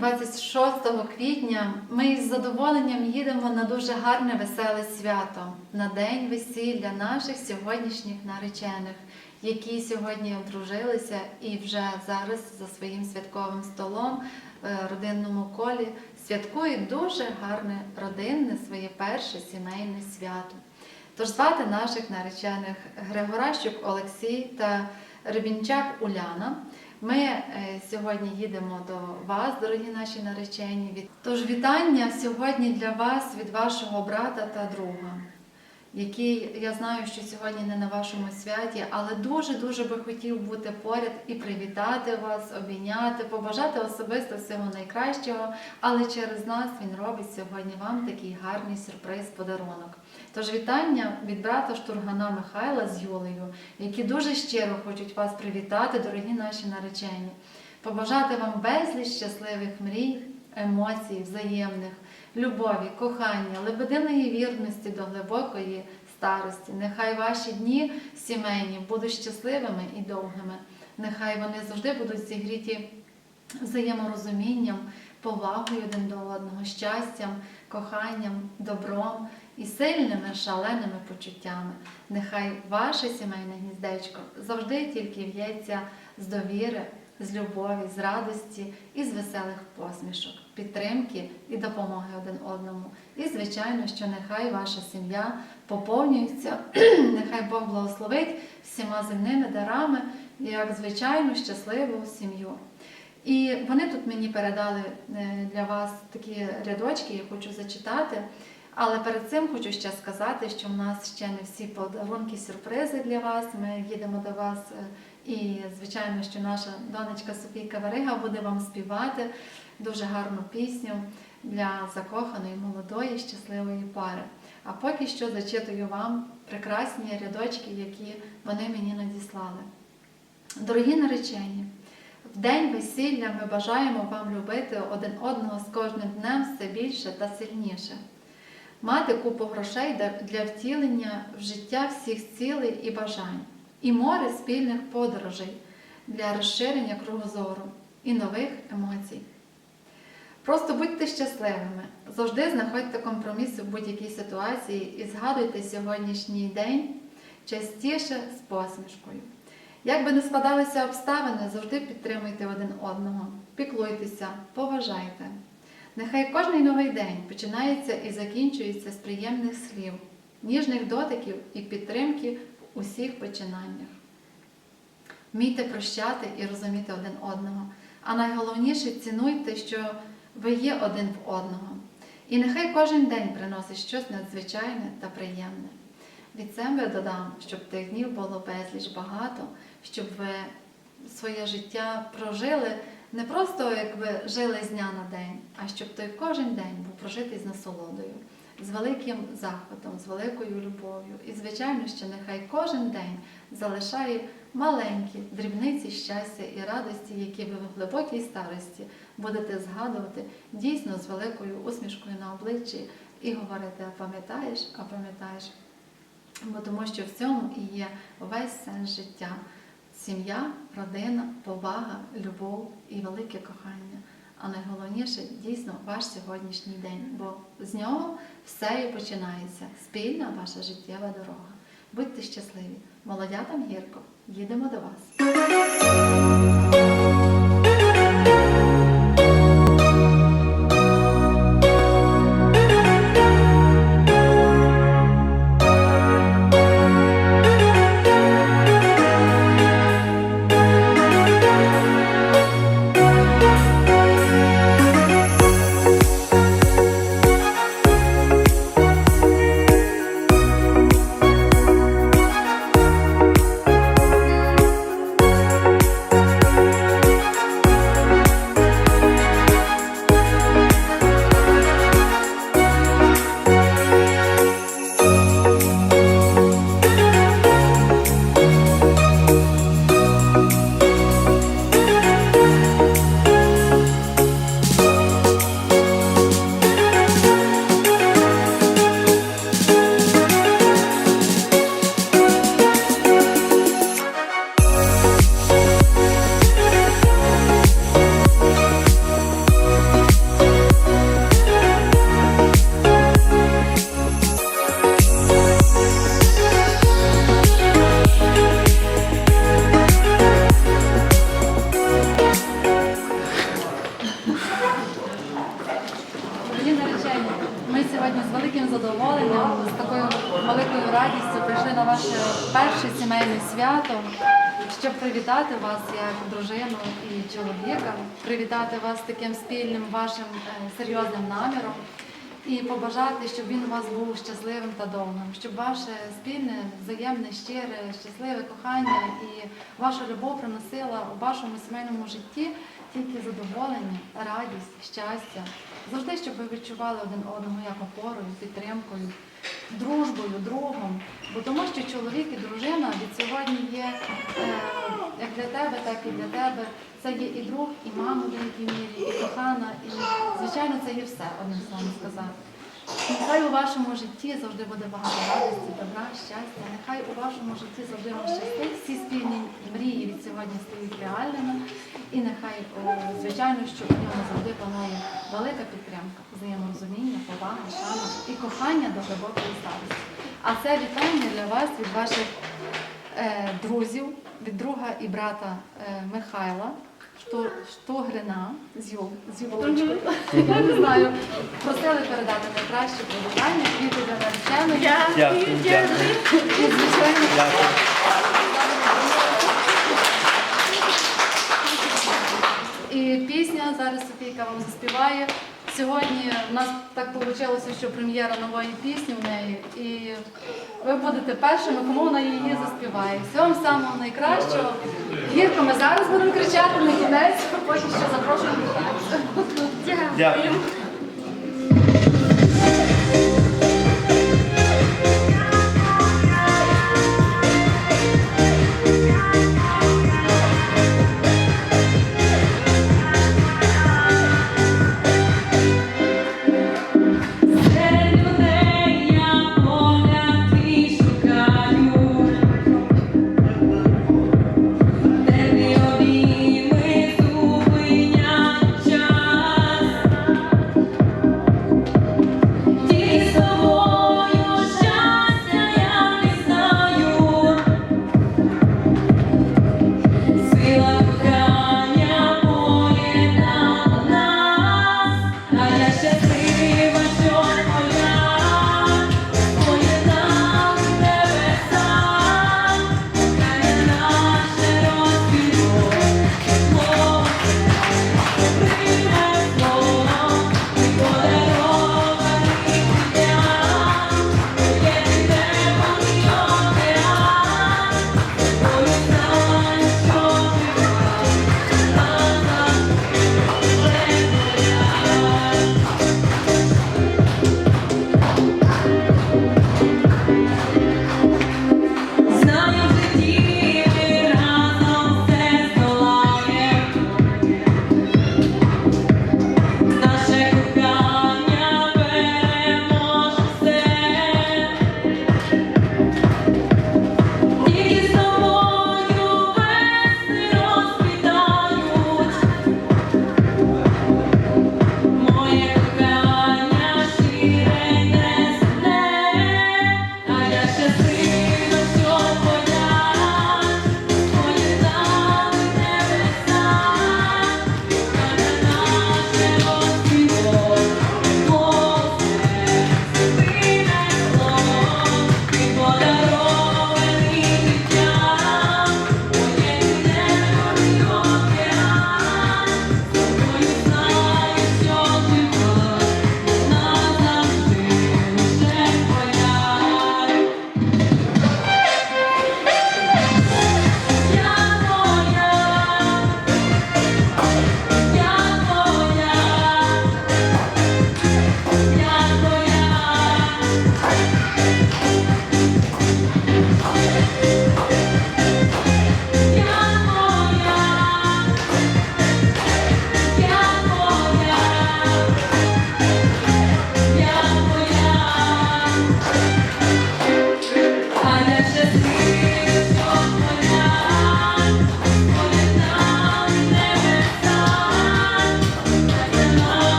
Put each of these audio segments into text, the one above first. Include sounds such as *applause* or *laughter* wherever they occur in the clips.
Сьогодні, 26 квітня, ми із задоволенням їдемо на дуже гарне веселе свято на день весілля наших сьогоднішніх наречених, які сьогодні одружилися і вже зараз за своїм святковим столом в родинному колі святкують дуже гарне родинне своє перше сімейне свято. Тож звати наших наречених Григоращук Олексій та Рибінчак Уляна. Ми е, сьогодні їдемо до вас, дорогі наші наречені. Тож вітання сьогодні для вас від вашого брата та друга, який я знаю, що сьогодні не на вашому святі, але дуже-дуже би хотів бути поряд і привітати вас, обійняти, побажати особисто всього найкращого. Але через нас він робить сьогодні вам такий гарний сюрприз, подарунок. Тож вітання від брата Штургана Михайла з Юлею, які дуже щиро хочуть вас привітати, дорогі наші наречені, побажати вам безліч щасливих мрій, емоцій, взаємних, любові, кохання, лебединої вірності до глибокої старості. Нехай ваші дні сімейні будуть щасливими і довгими. Нехай вони завжди будуть зігріті взаєморозумінням, повагою один до одного, щастям, коханням, добром і сильними шаленими почуттями. Нехай ваше сімейне гніздечко завжди тільки в'ється з довіри, з любові, з радості і з веселих посмішок, підтримки і допомоги один одному. І, звичайно, що нехай ваша сім'я поповнюється, *clears throat* нехай Бог благословить всіма земними дарами, як звичайну щасливу сім'ю. І вони тут мені передали е, для вас такі рядочки, я хочу зачитати. Але перед цим хочу ще сказати, що в нас ще не всі подарунки, сюрпризи для вас. Ми їдемо до вас, е, і звичайно, що наша донечка Софійка Варига буде вам співати дуже гарну пісню для закоханої, молодої, щасливої пари. А поки що зачитую вам прекрасні рядочки, які вони мені надіслали. Дорогі наречені, в день весілля ми бажаємо вам любити один одного з кожним днем все більше та сильніше мати купу грошей для- втілення в життя всіх цілей і бажань, і море спільних подорожей для розширення кругозору і нових емоцій. Просто будьте щасливими, завжди знаходьте компроміси в будь-якій ситуації і згадуйте сьогоднішній день частіше з посмішкою. Як би не складалися обставини, завжди підтримуйте один одного, піклуйтеся, поважайте. Нехай кожний новий день починається і закінчується з приємних слів, ніжних дотиків і підтримки усіх починаннях. Вмійте прощати і розуміти один одного, а найголовніше цінуйте, що ви є один в одного. І нехай кожен день приносить щось надзвичайне та приємне. Від себе додам, щоб тих днів було безліч багато, щоб ви своє життя прожили не просто якби жили з дня на день, а щоб той кожен день був прожитий з насолодою, з великим захватом, з великою любов'ю. І, звичайно, що нехай кожен день залишає маленькі дрібниці щастя і радості, які ви в глибокій старості будете згадувати дійсно з великою усмішкою на обличчі і говорити, а пам'ятаєш, а пам'ятаєш. Бо тому що в цьому і є весь сенс життя. Сім'я, родина, повага, любов і велике кохання. А найголовніше дійсно ваш сьогоднішній день, бо з нього все і починається. Спільна ваша життєва дорога. Будьте щасливі! Молодятам гірко, їдемо до вас. Привітати вас як дружину і чоловіка, привітати вас таким спільним вашим е, серйозним наміром і побажати, щоб він у вас був щасливим та довгим, щоб ваше спільне, взаємне, щире, щасливе кохання і ваша любов приносила у вашому сімейному житті тільки задоволення, радість, щастя. Завжди, щоб ви відчували один одного як опорою, підтримкою, дружбою, другом. Бо тому, що чоловік і дружина від сьогодні є е, як для тебе, так і для тебе. Це є і друг, і мама в деякій мірі, і кохана, і звичайно це є все, одним словом сказати. Нехай у вашому житті завжди буде багато радості, добра, щастя. Нехай у вашому житті завжди вам щастить. Всі спільні мрії від сьогодні стають реальними. І нехай, звичайно, що у ньому завжди панує велика підтримка, взаєморозуміння, повага, шана і кохання до глибокої старості. А це вітання для вас від ваших е, друзів, від друга і брата е, Михайла. Шту- Штугрина з Юл, з Юлочкою. Я не знаю. Просили передати найкраще привітання, квіти для нареченої. Дякую, дякую. І, звичайно, Дякую. І пісня зараз Софійка вам заспіває. Сьогодні в нас так вийшло, що прем'єра нової пісні в неї. І ви будете першими, кому вона її заспіває. Всього самого найкращого. Гірко ми зараз будемо кричати на кінець, поки що запрошуємо. Дякую.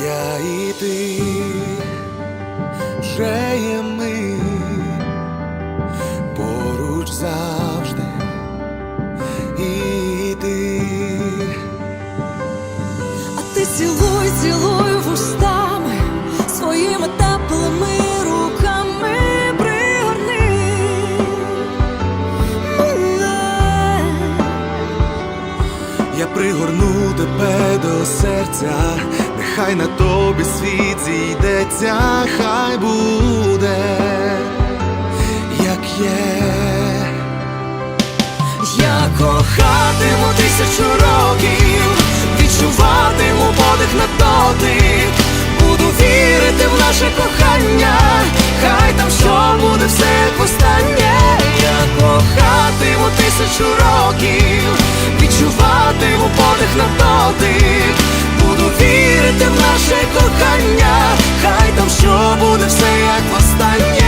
Я і ти вже є ми поруч завжди. І ти А ти цілуй, цілуй вустами своїми теплими руками пригорни. Я пригорну тебе до серця, нехай на тобі світ зійдеться, хай буде, як є. Я кохатиму тисячу років, відчуватиму подих на дотик, буду вірити в наше кохання, хай там що буде все як востаннє. Я кохатиму тисячу років, відчуватиму подих на дотик, вірити в наше кохання, хай там що буде все як востаннє.